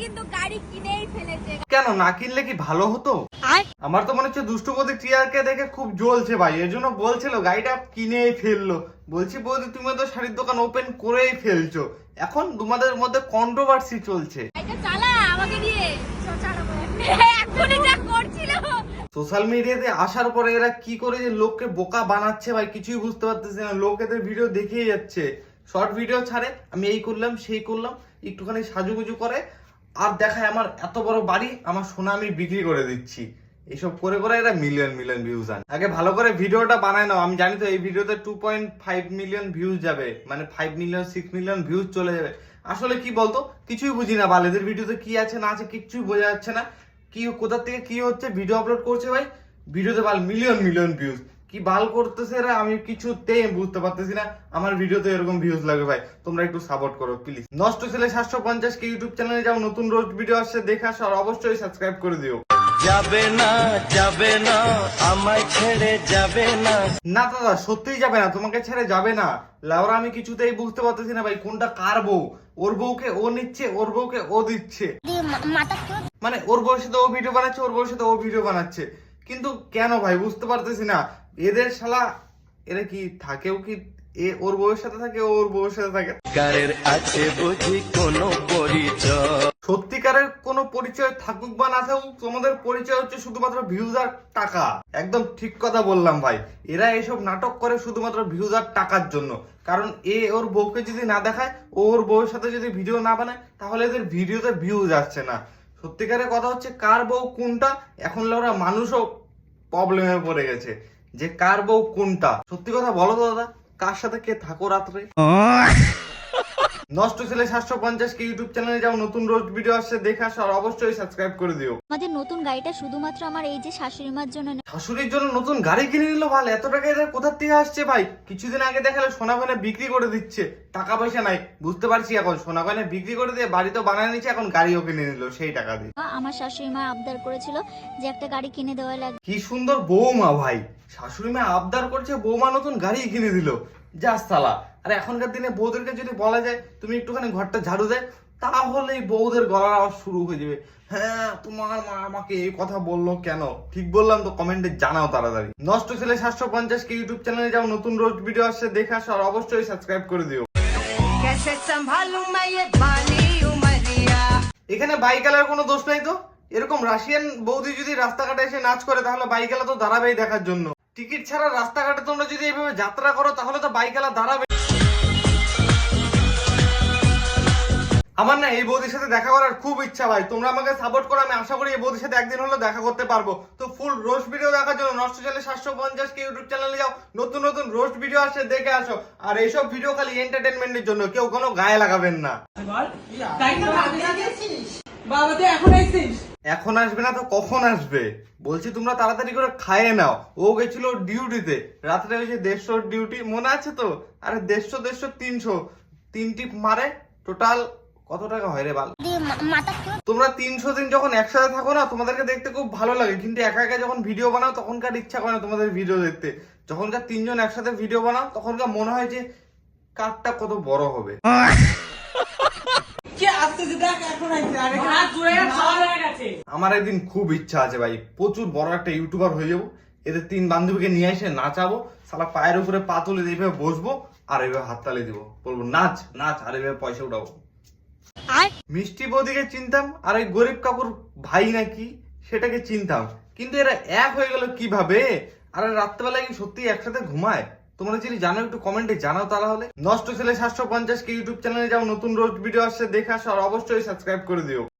কিন্তু গাড়ি কিনেই ফেলেছে। কেন? না কিনলে কি ভালো হতো? আমার তো মনে হচ্ছে দুষ্টপতি টিয়ারকে দেখে খুব জ্বলছে ভাই। এর জন্য বলছিল গাড়িটা কিনেই ফেলল। বলছি বৌদি তুমি তো শাড়ির দোকান ওপেন করেই ফেলছো। এখন তোমাদের মধ্যে কন্ট্রোভার্সি চলছে। চালা আমাকে দিয়ে যা করছিল। সোশ্যাল মিডিয়াতে আসার পরে এরা কি করে যে লোককে বোকা বানাচ্ছে ভাই কিছুই বুঝতে পারতেছে না। লোক এদের ভিডিও দেখেই যাচ্ছে। শর্ট ভিডিও ছাড়ে আমি এই করলাম সেই করলাম। একটুখানি সাজুগুজু করে আর দেখায় আমার এত বড় বাড়ি, আমার সোনা আমি বিক্রি করে দিচ্ছি। এইসব করে করে এরা মিলিয়ন মিলিয়ন ভিউজ আন। আগে ভালো করে ভিডিওটা বানায় নাও। আমি জানি তো, এই ভিডিওতে two point five million views যাবে মানে five million six million views চলে যাবে। আসলে কি বলতো, কিছুই বুঝি না বাল এদের ভিডিওতে কি আছে, না আছে, কিচ্ছুই বোঝা যাচ্ছে না। কি কোথা থেকে কি হচ্ছে ভিডিও আপলোড করছে ভাই? ভিডিওতে বাল মিলিয়ন মিলিয়ন ভিউজ কি বাল করতেছে এরা আমি কিছুতেই বুঝতে পারতেছি না। আমার ভিডিওতে এরকম ভিউজ লাগবে ভাই। তোমরা একটু সাপোর্ট করো প্লিজ নষ্ট ছেলে সাতশো পঞ্চাশ কে ইউটিউব চ্যানেলে যাও নতুন রোজ ভিডিও আসছে দেখে আসো আর অবশ্যই সাবস্ক্রাইব করে দিও। যাবে না যাবে না আমায় ছেড়ে যাবে না। না দাদা সত্যিই যাবে না তোমাকে ছেড়ে যাবে না। লাউরা আমি কিছুতেই বুঝতে পারতেছি না ভাই কোনটা কার বউ? ওর বউকে ও নিচ্ছে ওর বউকে ও দিচ্ছে। মানে ওর বউয়ের সাথে ও ভিডিও বানাচ্ছে ওর বউয়ের সাথে ও ভিডিও বানাচ্ছে। কিন্তু কেন ভাই? বুঝতে পারতেছি না। এদের শালা এরা কি থাকেও কি এ ওর বউয়ের সাথে থাকে ওর বউয়ের সাথে থাকে? কারের আছে বুঝি কোনো পরিচয়। সত্যিকারের কোনো পরিচয় থাকুক বা না থাকুক তোমাদের পরিচয় হচ্ছে শুধুমাত্র ভিউজ আর টাকা। একদম ঠিক কথা বললাম ভাই। এরা এসব নাটক করে শুধুমাত্র ভিউজ আর টাকার জন্য। কারণ এ ওর বউকে যদি না দেখায় ও ওর বউয়ের সাথে যদি ভিডিও না বানায় তাহলে এদের ভিডিওতে ভিউজ আসছে না। সত্যিকারের কথা হচ্ছে, কার বউ কোনটা? এখন ওরা মানুষও প্রবলেমে পড়ে গেছে যে কার বউ কোনটা? সত্যি কথা বলো তো দাদা, কার সাথে কে থাকো রাত্রে? নষ্ট ছেলে সাতশো পঞ্চাশ কে ইউটিউব চ্যানেলে যাও নতুন রোজ ভিডিও আসছে দেখে আসো আর অবশ্যই সাবস্ক্রাইব করে দিও। আমাদের নতুন গাড়িটা শুধুমাত্র আমার এই যে শাশুড়ি মার জন্য না। শাশুড়ির জন্য নতুন গাড়ি কিনে নিল ভালো এত টাকা এদের কোথার থেকে আসছে ভাই? কিছুদিন আগে দেখালে সোনা গয়না বিক্রি করে দিচ্ছে টাকা পয়সা নাই। বুঝতে পারছি এখন সোনা গয়না বিক্রি করে দিয়ে বাড়ি তো বানায় নিচ্ছে এখন গাড়িও কিনে নিল সেই টাকা দিয়ে। আমার শাশুড়ি মা আবদার করেছিল যে একটা গাড়ি কিনে দেওয়া লাগবে। কি সুন্দর বৌমা ভাই শাশুড়ি মা আবদার করছে বৌমা নতুন গাড়ি কিনে দিল। জাস্ট সালা আর এখনকার দিনে বউদেরকে যদি বলা যায় তুমি একটুখানি ঘরটা ঝাড়ু দেয় তাহলেই বউদের গলার আওয়াজ শুরু হয়ে যাবে। হ্যাঁ তোমার মা আমাকে এই কথা বলল কেন? ঠিক বললাম তো কমেন্টে জানাও তাড়াতাড়ি। নষ্ট ছেলে সাতশো পঞ্চাশ কে ইউটিউব চ্যানেলে যাও নতুন রোজ ভিডিও আসছে দেখে আসো আর অবশ্যই সাবস্ক্রাইব করে দিও। এখানে বাইকালার কোনো দোষ নাই তো? এরকম রাশিয়ান বৌদি যদি রাস্তাঘাটে এসে নাচ করে তাহলে বাইকালা তো দাঁড়াবেই দেখার জন্য। টিকিট ছাড়া রাস্তাঘাটে তোমরা যদি এইভাবে যাত্রা করো, তাহলে তো বাইকালা দাঁড়াবে। আমার না এই বৌদির সাথে দেখা করার খুব ইচ্ছা ভাই। তোমরা আমাকে সাপোর্ট করো, আমি আশা করি এই বৌদির সাথে একদিন হলো দেখা করতে পারব। তো ফুল রোস্ট ভিডিও দেখার জন্য নষ্ট চ্যানেল সাতশো পঞ্চাশ কে ইউটিউব চ্যানেলে যাও, নতুন নতুন রোস্ট ভিডিও আসে দেখে আসো। আর এইসব ভিডিও খালি এন্টারটেনমেন্টের জন্য, কেউ কোনো গায়ে লাগাবেন না। বাবা তুই এখন আসবে না তো কখন আসবে? বলছি তোমরা তাড়াতাড়ি করে খাইয়ে নাও। ও গেছিল ডিউটিতে। রাত্রে হয়েছে দেড়শো ডিউটি মনে আছে তো? আরে দেড়শো দেড়শো তিনশো। তিনটি মারে টোটাল কত টাকা হয় রে বাল? তোমরা তিনশো দিন যখন একসাথে থাকো না তোমাদেরকে দেখতে খুব ভালো লাগে। কিন্তু একা একা যখন ভিডিও বানাও তখনকার ইচ্ছা করে না তোমাদের ভিডিও দেখতে। যখনকার তিনজন একসাথে ভিডিও বানাও তখনকার মনে হয় যে কারটা কত বড় হবে কে আসতেছে দেখ এখন আইছে আরে হাত জুড়ে খাওয়া হয়ে গেছে আমার একদিন খুব ইচ্ছা আছে ভাই প্রচুর বড় একটা ইউটিউবার হয়ে যাব। এদের তিন বান্ধবীকে নিয়ে এসে নাচাবো সালা পায়ের উপরে পা তুলে এইভাবে বসবো আর এইভাবে হাততালি দিব। বলব নাচ নাচ আর এইভাবে পয়সা উঠাবো। মিষ্টি বৌদিকে চিনতাম আর ওই গরিব কাকুর ভাই নাকি সেটাকে চিনতাম। কিন্তু এরা এক হয়ে গেল কীভাবে? আর রাত্রেবেলায় কি সত্যি একসাথে ঘুমায়? তোমরা যদি জানো, একটু কমেন্টে জানাও তাহলে। নষ্ট ছেলে সাতশো পঞ্চাশ কে ইউটিউব চ্যানেলে যাও, নতুন রোজ ভিডিও আসছে, দেখে আসো, আর অবশ্যই সাবস্ক্রাইব করে দিও।